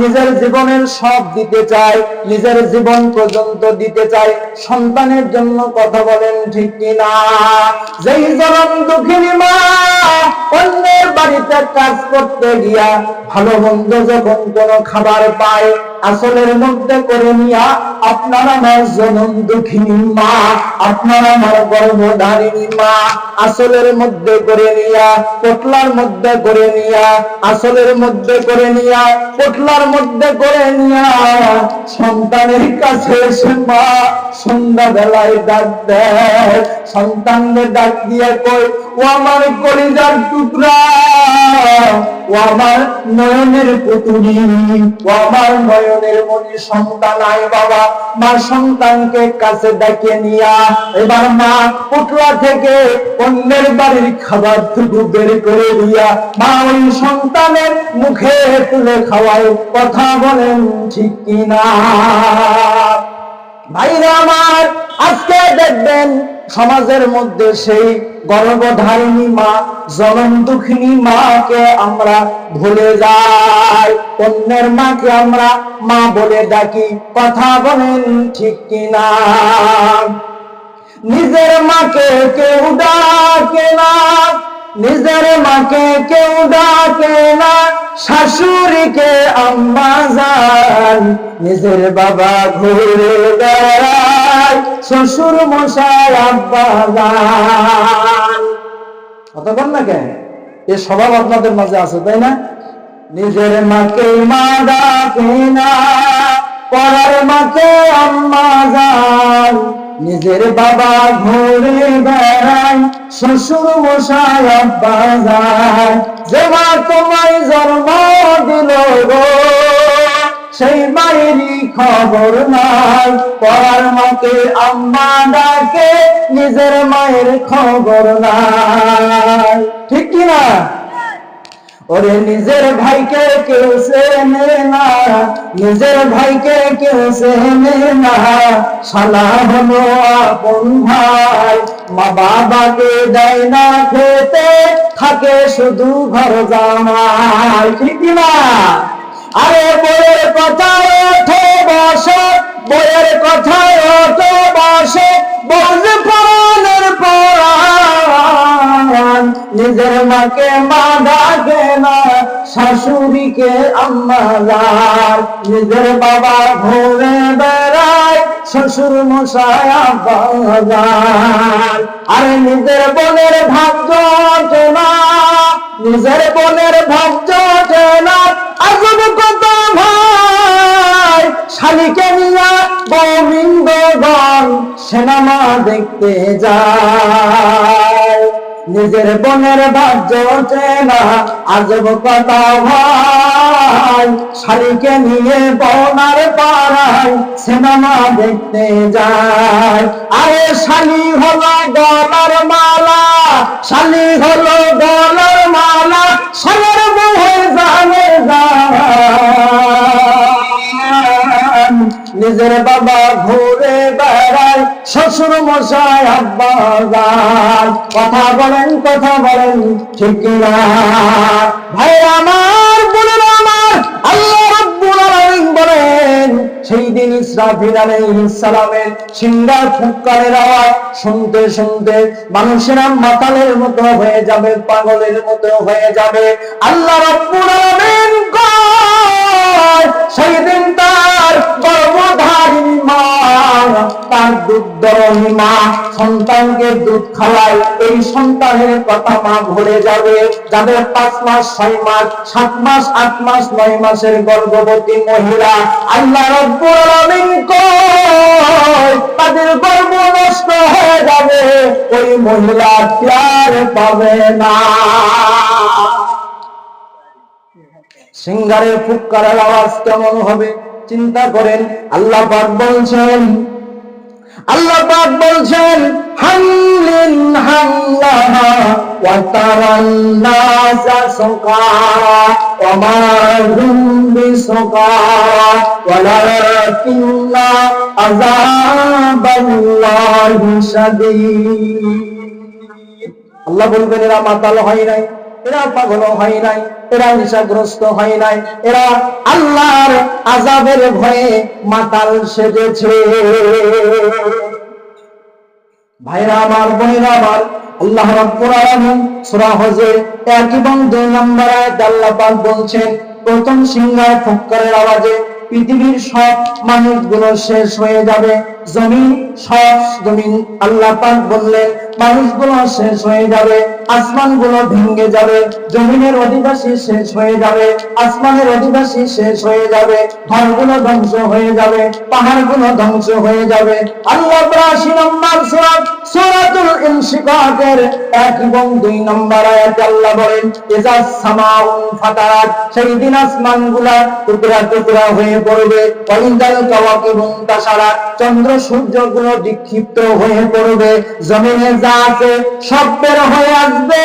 নিজের জীবনের সব দিতে চায়, নিজের জীবন পর্যন্ত দিতে চায়, সন্তানের জন্য কথা বলেন ঠিক কিনা? যেই জনম দুঃখিনী মা অন্যের বাড়িতে কাজ করতে গিয়া ভালো মন্দ যখন কোনো খাবার পায় আসলের মধ্যে করে নিয়া, আপনার আমার জনম দুঃখিনী মা, আপনার আমার গর্ভধারিণী মা, আসলের মধ্যে করে নিয়া, পোটলার মধ্যে করে নিয়া, আসলের মধ্যে করে নিয়া, পোটলার মধ্যে করে নিয়া, সন্তানের কাছে এসে মা সন্ধ্যা বেলায় ডাক দেয়। সন্তানদের ডাক দিয়ে কই আমার কলিজার টুকরা ও আমার নয়নের পুতুলি ও আমার নয়নের মনি সন্তান, আয় বাবা, মা সন্তানকে কাছে ডেকে নিয়া, এবার মা পুটলা থেকে অন্যের বাড়ির খাবার টুকু বের করে দিয়া, মা ওই সন্তানের মুখে তুলে খাওয়ায়, কথা বলেন ঠিক কিনা? ভাইরা আমার, আজকে দেখবেন সমাজের মধ্যে সেই গর্ভধারিণী মা জনম দুঃখিনী মাকে আমরা ভুলে যাই। অন্যের মাকে আমরা মা বলে ডাকি, কথা বলেন ঠিক কিনা? নিজের মাকে কেউ ডাকে না, নিজের মাকে কেউ ডাকে না, শাশুড়িকে আম্মা যান নিজের বাবা ঘুরে বেড়ায়। শ্বশুর মশাই, আব্বা যান কতক্ষণ না কেন? এ স্বভাব আপনাদের মাঝে আছে, তাই না? নিজের মাকে মা ডাকে না, পরার মাকে আম্মা যান নিজের বাবা ঘুরে বেড়ায়, শ্বশুর মশাই, আব্বা যায়। যে মা তোমায় জন্ম দিল গো, সেই খবর নাই। পরার মাকে আম্মা ডাকে, নিজের মায়ের খবর নাই। ঠিক কিনা ওরে নিজের ভাইকে কেউ চেনে না, নিজের ভাইকে কেউ চেনে না। শালা হলো আপন ভাই, মা বাবাকে দেয় না খেতে, থাকে শুধু ঘর জামাই। ঠিক না? আরে বইয়ের কথায় ওঠে বইয়ের কথায় বসে পরানের পরাণ। নিজের মাকে মা না শাশুড়িকে নিজের বাবা ঘুরে বেড়ায়, শ্বশুর আব্বা যায় আরে নিজের বোনের ভাগ্য নিজের বোনের ভাগ্য না আজব ভাই শালিকে নিয়া গোবিন্দগণ সিনেমা দেখতে যায়। নিজের বনের ভাগ্য চেনা, আজব কথা ভাই। শালিকে নিয়ে বনার পাড়ায় সিনেমা দেখতে যায়। আরে শালি হলো গলার মালা, শালি হলো গলার মালা, শালের বহে জানে যান নিজের বাবা ঘুরে বেড়ায়, শ্বশুর মশাই কথা বলেন কথা বলেন, ঠিক ভাই, আমার, বোনের আমার, আল্লাহ সেই দিন ইসরাফিল আওয়াজ শুনতে শুনতে মানুষেরা মাতালের মতো হয়ে যাবে, পাগলের মতো হয়ে যাবে। আল্লাহ রাব্বুল আলামিন কয়, সেই দিন তার তার দুধ দরণী মা সন্তানকে দুধ খাওয়ায় এই সন্তানের কথা মা ভুলে যাবে। যাদের পাঁচ মাস, ছয় মাস, সাত মাস, আট মাস, নয় মাসের গর্ভবতী মহিলা, আল্লাহ তাদের গর্ভ নষ্ট হয়ে যাবে, ওই মহিলা প্যার পাবে না। সিঙ্গারের ফুৎকারের আওয়াজ কেমন হবে? চিন্তা করেন, আল্লাহ বলছেন আল্লাহ পাক বলছেন, হামলিন হামলাহা ওয়া তারান নাসা সুকারা ওয়া মা হুম বিসুকারা ওয়ালাকিন্না আযাবাল্লাহি শাদীদ। আল্লাহ বলবেন, এরা মাতাল হয় নাই। এরা পাগল হয় নাই, এরা নেশাগ্রস্ত হয় নাই, এরা আল্লাহর আজাবের ভয়ে মাতাল সেজেছে। ভাইরা আমার, বোনেরা আমার, আল্লাহ রাব্বুল সূরা হজের এবং নম্বর আয়াতে আল্লাহ পাক বলছেন, প্রথম সিংহায় ফুৎকারের আওয়াজে পৃথিবীর সব মানুষগুলো শেষ হয়ে যাবে, জমিন সব জমিন আল্লাহ পাক বললেন মানুষগুলো শেষ হয়ে যাবে, আসমানগুলো ভেঙে যাবে, জমিনের অধিবাসী শেষ হয়ে যাবে, আসমানের অধিবাসী শেষ হয়ে যাবে, ঘরগুলো ধ্বংস হয়ে যাবে, পাহাড়গুলো ধ্বংস হয়ে যাবে। আল্লাহ বিরাশি নম্বর সূরা সূরাতুল এক এবং দুই নম্বর আয়াতে আল্লাহ বলেন, ইজা সামাউন ফাতারাত সেই দিন টুকরা টুকরা হয়ে পড়বে। ওয়াইদাল কাওয়াকিবুন তাসারাত চন্দ্র সূর্যগুলো বিক্ষিপ্ত হয়ে পড়বে। জমিনে যা আছে, সব বের হয়ে আসবে।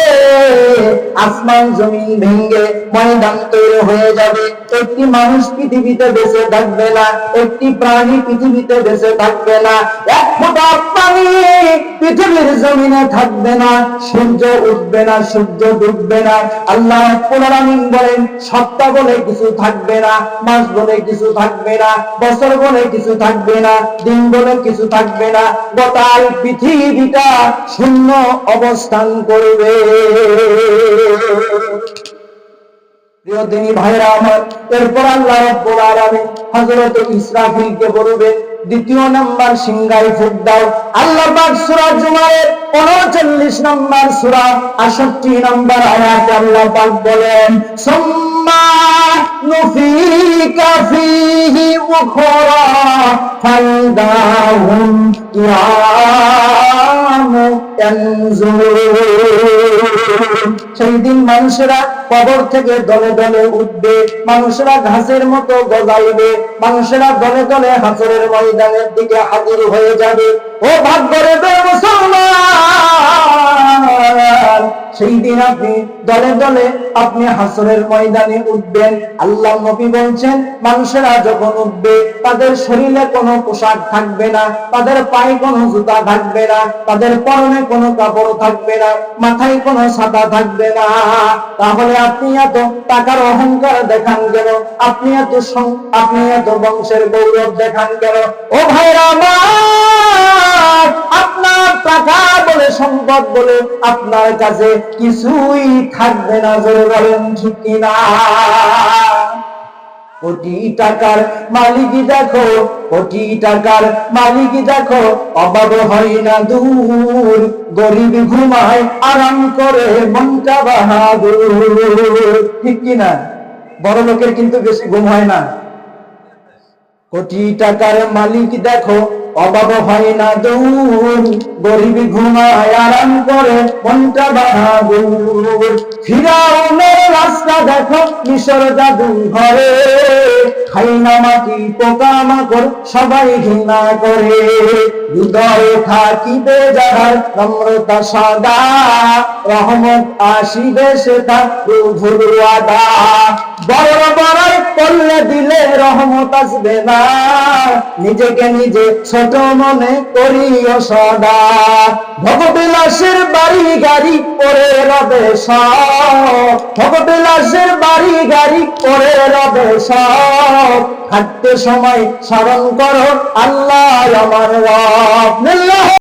আসমান জমিন ভেঙে ময়দান তৈরি হয়ে যাবে। একটি মানুষ পৃথিবীতে বেঁচে থাকবে না, একটি প্রাণী পৃথিবীতে বেঁচে থাকবে না। এক ফোঁটা পৃথিবীর জমিনে থাকবে না, সূর্য উঠবে না, সূর্য ডুববে না। আল্লাহ বলেন, সপ্তাহ বলে কিছু থাকবে না, মাস বলে কিছু থাকবে না, বছর বলে কিছু থাকবে না, দিন বলে কিছু থাকবে না। গোটাল পৃথিবীটা শূন্য অবস্থান করবে। প্রিয় দিনী ভাইরা আমার, এরপর আল্লাহ রাব্বুল আলামিন হযরত ইসরাফিলকে বলবেন দ্বিতীয় নাম্বার সিংহায় ফুট দাও। আল্লাহ পাক সূরা জুমারের 39 নাম্বার সূরা 68 নাম্বার আয়াতে আল্লাহ বলেন, সুম্মা সেই দিন মানুষেরা কবর থেকে দলে দলে উঠবে, মানুষেরা ঘাসের মতো গজাইবে, মানুষেরা দলে দলে হাসরের ময়দানের দিকে হাজির হয়ে যাবে। ও ভাগ্যরে মুসলমান! সেই দিন আপনি দলে দলে আপনি হাসরের ময়দানে উঠবেন। আল্লাহ নবী বলছেন, মানুষেরা যখন উঠবে, তাদের শরীরে কোনো পোশাক থাকবে না, তাদের পায়ে কোনো জুতা থাকবে না, তাদের পরনে কোনো কাপড় থাকবে না, মাথায় কোনো ছাতা থাকবে না। তাহলে আপনি এত টাকার অহংকার দেখান কেন? আপনি এত আপনি এত বংশের গৌরব দেখান কেন? ও ভাইরা আমার আপনার টাকা বলে, সম্পদ বলে আপনার কাছে কিছুই থাকবে না বলেন, ঠিক কিনা কোটি টাকার দেখো, কোটি টাকার দেখো অভাব হয় না দূর। গরিব ঘুমায়, আরাম করে, মনটা বাহাদুর। ঠিক কিনা বড় লোকের কিন্তু বেশি ঘুম হয় না। কোটি টাকার মালিক দেখো অভাব হয় না দূর গরিব ঘুমায় আরাম করে, মনটা বাহাদুর ফিরাউনের রাস্তা দেখো, মিশর জাদু ঘরে খাই না মাটি পোকা মাকড় সবাই ঘৃণা করে। হৃদয়ে থাকিবে যাহার নম্রতা সদা, রহমত আসিবে সেটা প্রভুর ওয়াদা। বড় বড় করলে দিলে রহমত আসবে না, নিজেকে নিজে ছোট মনে করিও সদা। ভগবিলাসের বাড়ি গাড়ি পরে রবে সব ভগবিলাসের বাড়ি গাড়ি পরে রবে সব। থাকতে সময় স্মরণ করো আল্লাহ আমার রব।